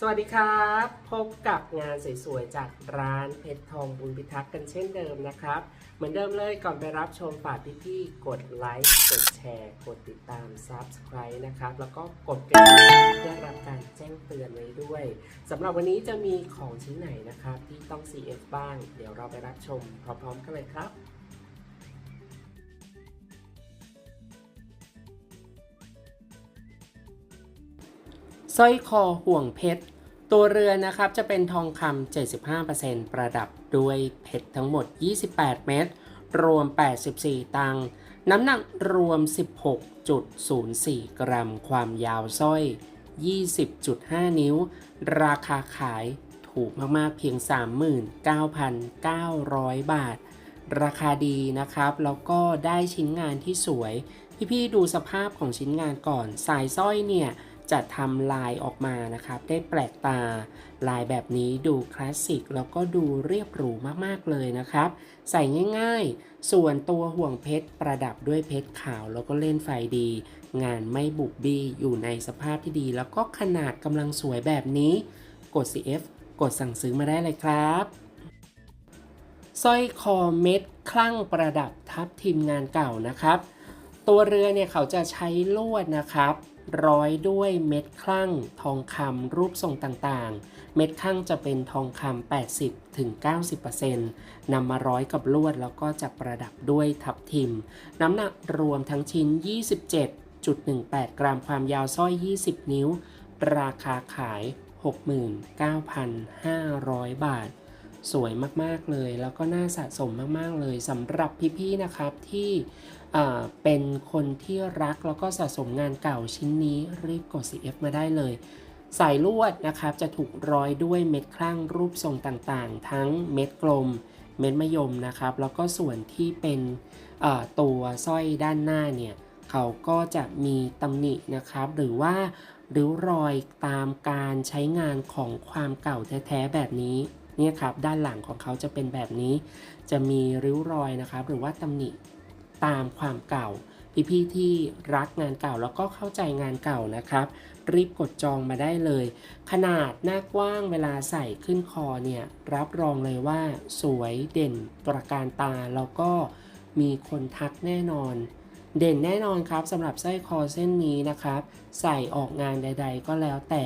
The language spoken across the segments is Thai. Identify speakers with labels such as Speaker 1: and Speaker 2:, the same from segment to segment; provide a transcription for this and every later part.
Speaker 1: สวัสดีครับ พบกับงานสวยๆ จากร้านเพชรทองบุญพิทักษ์กันเช่นเดิมนะครับ เหมือนเดิมเลยก่อนไปรับชมฝากพี่ๆกดไลค์กดแชร์ กดติดตาม Subscribe นะครับ แล้วก็กดกระดิ่งเพื่อรับการแจ้งเตือนไว้ด้วยสำหรับวันนี้จะมีของชิ้นไหนนะครับ ที่ต้อง CF บ้าง เดี๋ยวเราไปรับชมพร้อมๆกันเลยครับ สร้อยคอห่วงเพชร ตัวเรือนนะครับจะเป็นทองคำ75%ประดับด้วยเพชรทั้งหมด 28 เม็ดรวม 84 ตังค์น้ำหนักรวม 16.04 กรัม ความยาวสร้อย 20.5 นิ้ว ราคาขายถูกมากๆเพียง 39,900 บาท ราคาดีนะครับ แล้วก็ได้ชิ้นงานที่สวย พี่ๆดูสภาพของชิ้นงานก่อน สายสร้อยเนี่ย จะทำลายออกมานะครับ ได้แปลกตาลายแบบนี้ดูคลาสสิกแล้วก็ดูเรียบหรูมากๆเลยนะครับ ใส่ง่ายๆ ส่วนตัวห่วงเพชรประดับด้วยเพชรขาวแล้วก็เล่นไฟดี งานไม่บุบบี้อยู่ในสภาพที่ดี แล้วก็ขนาดกำลังสวยแบบนี้ กด CF กดสั่งซื้อมาได้เลยครับสร้อยคอเม็ดคลั่งประดับทับทิมงานเก่านะครับ ตัวเรือเนี่ยเขาจะใช้ลวดนะครับ ร้อยด้วยเม็ดคลั่งทองคำรูปทรงต่างๆ เม็ดคลั่งจะเป็นทองคำ80ถึง90%นำมาร้อยกับลวดแล้วก็จะประดับด้วยทับทิม น้ำหนักรวมทั้งชิ้น 27.18 กรัมความยาวสร้อย 20 นิ้ว ราคาขาย 69,500 บาท สวยมากๆเลย แล้วก็น่าสะสมมากๆเลยสำหรับพี่ๆนะครับที่เป็นคนที่รักแล้วก็สะสมงานเก่าชิ้นนี้รีบกด CF มาได้เลยสายลวดนะครับจะถูกร้อยด้วยเม็ดคลั่งรูปทรงต่างๆ ทั้งเม็ดกลม เม็ดมะยมนะครับ แล้วก็ส่วนที่เป็นตัวสร้อยด้านหน้าเนี่ยเขาก็จะมีตำหนินะครับ หรือว่าริ้วรอยตามการใช้งานของความเก่าแท้ๆแบบนี้ นี่ยครับด้านหลังของเขาจะเป็นแบบนี้ จะมีริ้วรอยนะครับ หรือว่าตำหนิตามความเก่า พี่ๆที่รักงานเก่าแล้วก็เข้าใจงานเก่านะครับ รีบกดจองมาได้เลย ขนาดหน้ากว้างเวลาใส่ขึ้นคอเนี่ยรับรองเลยว่า สวยเด่นตระการตาแล้วก็มีคนทักแน่นอน เด่นแน่นอนครับสำหรับสร้อยคอเส้นนี้นะครับ ใส่ออกงานใด ๆ ก็แล้วแต่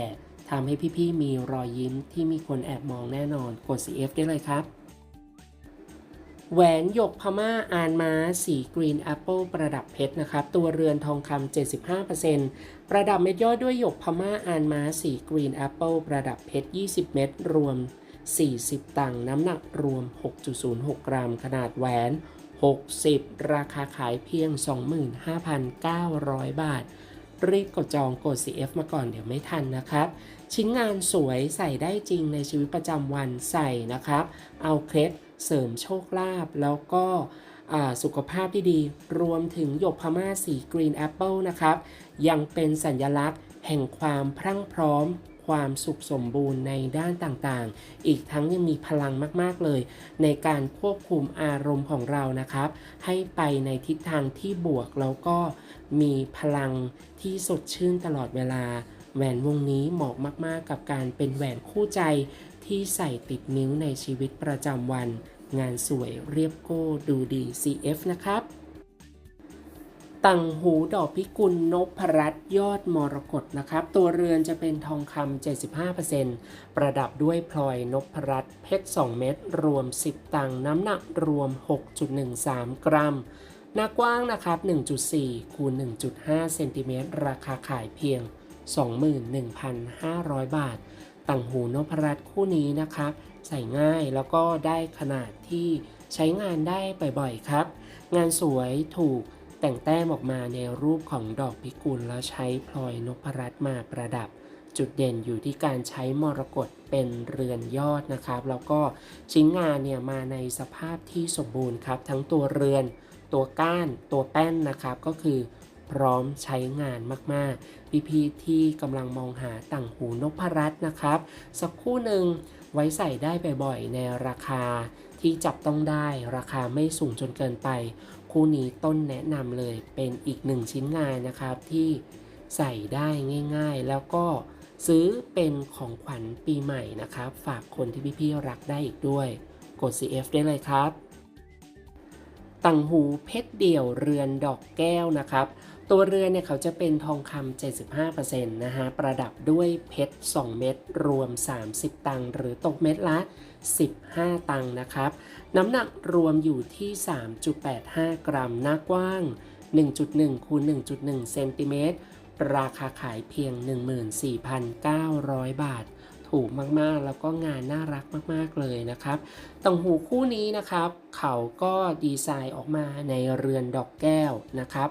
Speaker 1: ทำให้พี่ๆมีรอยยิ้มที่มีคนแอบมองแน่นอนกด CF ได้เลยครับ แหวนหยกพม่าอานม้าสีกรีนแอปเปิลประดับเพชรนะครับ ตัวเรือนทองคำ75%ประดับเม็ดย่อยด้วยหยกพม่าอานม้าสีกรีนแอปเปิลประดับเพชร 20 เม็ดรวม 40 ตังค์น้ำหนักรวม 6.06 กรัม ขนาดแหวน 60 ราคาขายเพียง 25,900 บาท รีบกดจองกด CF มาก่อนเดี๋ยวไม่ทันนะครับ ชิ้นงานสวยใส่ได้จริงในชีวิตประจำวันใส่นะครับ เอาเคล็ดเสริมโชคลาภแล้วก็สุขภาพที่ดี รวมถึงหยกพม่าสีกรีนแอปเปิลนะครับ ยังเป็นสัญลักษณ์แห่งความพรั่งพร้อม ความสุขสมบูรณ์ในด้านต่างๆ อีกทั้งยังมีพลังมากๆเลย ในการควบคุมอารมณ์ของเรานะครับ ให้ไปในทิศทางที่บวกแล้วก็มีพลังที่สดชื่นตลอดเวลา แหวนวงนี้เหมาะมากๆ กับการเป็นแหวนคู่ใจที่ใส่ติดนิ้วในชีวิตประจำวัน งานสวยเรียบโก้ดูดี CF นะครับ ตังหูดอกพิกุลนพรัตยอดมรกตนะครับ ตัวเรือนจะเป็นทองคำ75%ประดับด้วยพลอยนพรัตเพชร 2 เม็ดรวม 10 ตังน้ำหนักรวม 6.13 กรัม หน้ากว้างนะครับ 1.4 คูณ 1.5 เซนติเมตรราคาขายเพียง 21,500 บาทต่างหูนพรัตคู่นี้นะครับ ใส่ง่ายแล้วก็ได้ขนาดที่ใช้งานได้บ่อยๆครับ งานสวยถูก แต่งแต้มออกมาในรูปของดอกพิกุลแล้วใช้พลอยนพรัตน์มาประดับ จุดเด่นอยู่ที่การใช้มรกตเป็นเรือนยอดนะครับ แล้วก็ชิ้นงานเนี่ยมาในสภาพที่สมบูรณ์ครับ ทั้งตัวเรือน ตัวก้าน ตัวแป้นนะครับ ก็คือพร้อมใช้งานมากๆ พี่ๆที่กำลังมองหาต่างหูนพรัตน์นะครับ สักคู่หนึ่งไว้ใส่ได้บ่อยๆ ในราคาที่จับต้องได้ราคาไม่สูงจนเกินไป คู่นี้ต้นแนะนำเลยเป็นอีกหนึ่งชิ้นงานนะครับที่ใส่ได้ง่ายๆ แล้วก็ซื้อเป็นของขวัญปีใหม่นะครับ ฝากคนที่พี่ๆรักได้อีกด้วย กด CF ได้เลยครับต่างหูเพชรเดี่ยวเรือนดอกแก้วนะครับ ตัวเรือนเนี่ยเขาจะเป็นทองคำ75%นะฮะ ประดับด้วยเพชร 2 เม็ดรวม 30 ตังหรือตกเม็ดละ 15 ตังค์นะครับ น้ำหนักรวมอยู่ที่ 3.85 กรัม หน้ากว้าง 1.1คูณ1.1 เซนติเมตร ราคาขายเพียง 14,900 บาท ถูกมากๆ แล้วก็งานน่ารักมากๆเลยนะครับต่างหูคู่นี้นะครับ เขาก็ดีไซน์ออกมาในเรือนดอกแก้วนะครับ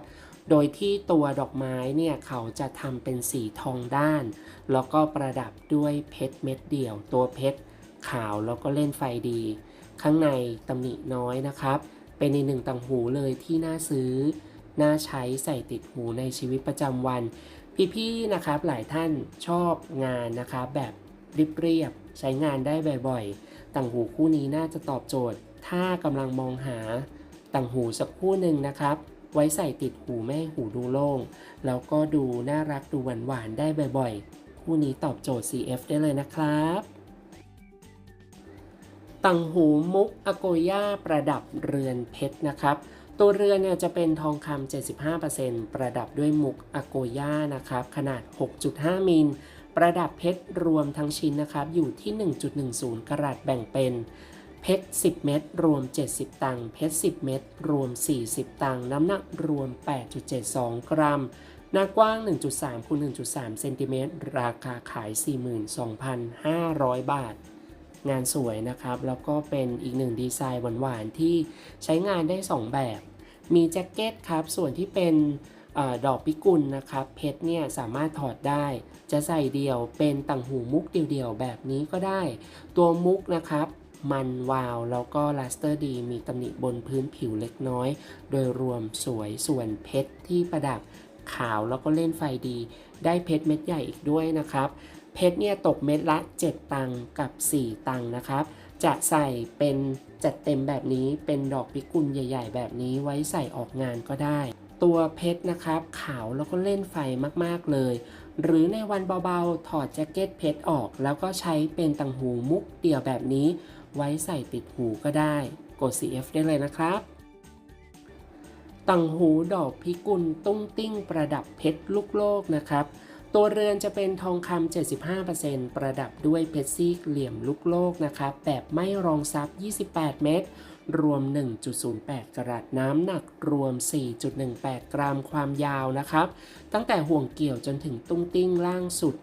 Speaker 1: โดยที่ตัวดอกไม้เนี่ยเขาจะทำเป็นสีทองด้าน แล้วก็ประดับด้วยเพชรเม็ดเดี่ยว ตัวเพชร ขาวแล้วก็เล่นไฟดี ข้างในตำหนิน้อยนะครับ เป็นอีกหนึ่งต่างหูเลยที่น่าซื้อ น่าใช้ใส่ติดหูในชีวิตประจำวัน พี่ๆนะครับหลายท่านชอบงานนะครับแบบเรียบๆใช้งานได้บ่อยๆ ต่างหูคู่นี้น่าจะตอบโจทย์ ถ้ากำลังมองหาต่างหูสักคู่หนึ่งนะครับ ไว้ใส่ติดหูไม่ห้หูดูโล่งแล้วก็ดูน่ารักดูหวานๆได้บ่อยๆ คู่นี้ตอบโจทย์ CF ได้เลยนะครับ ต่างหูมุกอโกย่าประดับเรือนเพชรนะครับ ตัวเรือนเนี่ยจะเป็นทองคำ75%ประดับด้วยมุกอโกย่านะครับ ขนาด 6.5 มิล ประดับเพชรรวมทั้งชิ้นนะครับ อยู่ที่ 1.10 กรัตแบ่งเป็นเพชร 10 เม็ดรวม 70 ตังค์เพชร 10 เม็ดรวม 40 ตังค์น้ำหนักรวม 8.72 กรัม หน้ากว้าง 1.3คูณ1.3 เซนติเมตร ราคาขาย 42,500 บาท งานสวยนะครับ แล้วก็เป็นอีกหนึ่งดีไซน์หวานๆ ที่ใช้งานได้ 2 แบบ มีแจ็คเก็ตครับ ส่วนที่เป็นออดอกพิกุลนะครับ เพชรเนี่ยสามารถถอดได้ จะใส่เดี่ยวเป็นต่างหูมุกเดี่ยวๆ แบบนี้ก็ได้ ตัวมุกนะครับ มันวาว แล้วก็ลาสเตอร์ดี มีตำหนิบนพื้นผิวเล็กน้อย โดยรวมสวยส่วนเพชรที่ประดับขาวแล้วก็เล่นไฟดี ได้เพชรเม็ดใหญ่อีกด้วยนะครับ เพชรเนี่ยตกเม็ดละ 7 ตังกับ 4 ตังนะครับ จะใส่เป็นจัดเต็มแบบนี้เป็นดอกพิกุลใหญ่ ๆ แบบนี้ไว้ใส่ออกงานก็ได้ ตัวเพชรนะครับขาวแล้วก็เล่นไฟมากๆเลย หรือในวันเบาๆ ถอดแจ็คเก็ตเพชรออก แล้วก็ใช้เป็นตังหูมุกเดี่ยวแบบนี้ ไว้ใส่ติดหูก็ได้ กด CF ได้เลยนะครับตังหูดอกพิกุลตุ้งติ้งประดับเพชรลูกโลกนะครับ ตัวเรือนจะเป็นทองคำ 75%ประดับด้วยเพชรซีกเหลี่ยมลูกโลกนะครับแบบไม่รองซับ 28 เม็ดรวม 1.08 กรัตน้ำหนักรวม 4.18 กรัมความยาวนะครับ ตั้งแต่ห่วงเกี่ยวจนถึงตุ้งติ้งล่างสุด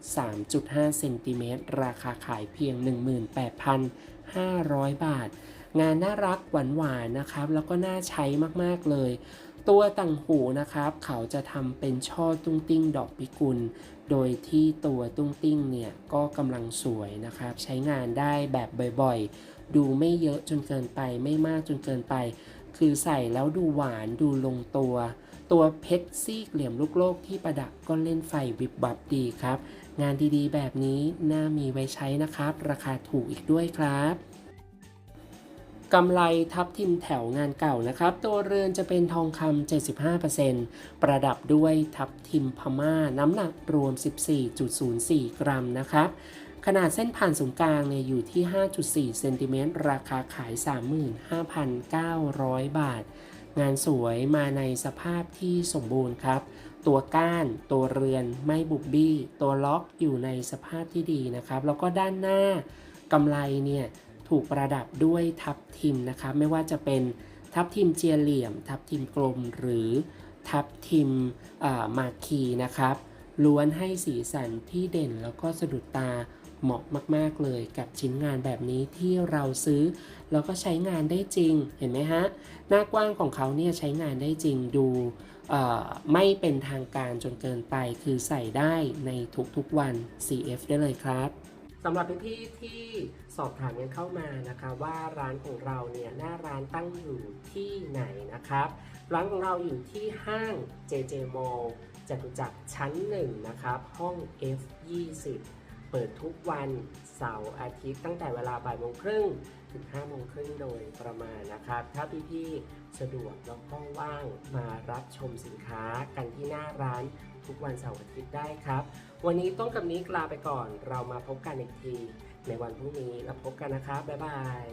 Speaker 1: 3.5 เซนติเมตร ราคาขายเพียง 18,500 บาท งานน่ารักหวานๆนะครับ แล้วก็น่าใช้มากๆเลย ตัวต่างหูนะครับ เขาจะทำเป็นช่อตุ้งติ้งดอกพิกุล โดยที่ตัวตุ้งติ้งเนี่ยก็กำลังสวยนะครับ ใช้งานได้แบบบ่อยๆ ดูไม่เยอะจนเกินไปไม่มากจนเกินไป คือใส่แล้วดูหวานดูลงตัว ตัวเพชรซีกเหลี่ยมลูกโลกที่ประดับก็เล่นไฟวิบวับดีครับ งานดีๆ แบบนี้น่ามีไว้ใช้นะครับ ราคาถูกอีกด้วยครับ กำไรทับทิมแถวงานเก่านะครับ ตัวเรือนจะเป็นทองคำ 75%ประดับด้วยทับทิมพม่า น้ำหนักรวม 14.04 กรัมนะครับ ขนาดเส้นผ่านศูนย์กลางเนี่ยอยู่ที่ 5.4 เซนติเมตร ราคาขาย 35,900 บาท งานสวยมาในสภาพที่สมบูรณ์ครับ ตัวก้าน ตัวเรือน ไม่บุบบี้ ตัวล็อกอยู่ในสภาพที่ดีนะครับ แล้วก็ด้านหน้ากำไรเนี่ย ถูกประดับด้วยทับทิมนะครับไม่ว่าจะเป็นทับทิมเจียเหลี่ยม ทับทิมกลมหรือทับทิมอ่ามาคีนะครับล้วนให้สีสันที่เด่นแล้วก็สะดุดตาเหมาะมาก ๆ เลยกับชิ้นงานแบบนี้ที่เราซื้อ แล้วก็ใช้งานได้จริงเห็นไหมฮะ หน้ากว้างของเขาเนี่ยใช้งานได้จริงดูไม่เป็นทางการจนเกินไปคือใส่ได้ในทุก ๆ วัน CF ได้เลยครับ สำหรับพี่ๆที่สอบถามกันเข้ามานะคะว่าร้านของเราเนี่ยหน้าร้านตั้งอยู่ที่ไหนนะครับ ร้านของเราอยู่ที่ห้าง JJ Mall จตุจักรชั้น1นะครับห้อง F20 เปิดทุกวันเสาร์อาทิตย์ตั้งแต่เวลาบ่ายโมงครึ่งถึง5โมงครึ่งโดยประมาณนะครับ ถ้าพี่ๆสะดวกแล้วก็ว่างมารับชมสินค้ากันที่หน้าร้าน ทุกวันเสาร์อาทิตย์ได้ครับ วันนี้ต้องกับนิกลาไปก่อน เรามาพบกันอีกที ในวันพรุ่งนี้แล้วพบกันนะครับ บ๊ายบาย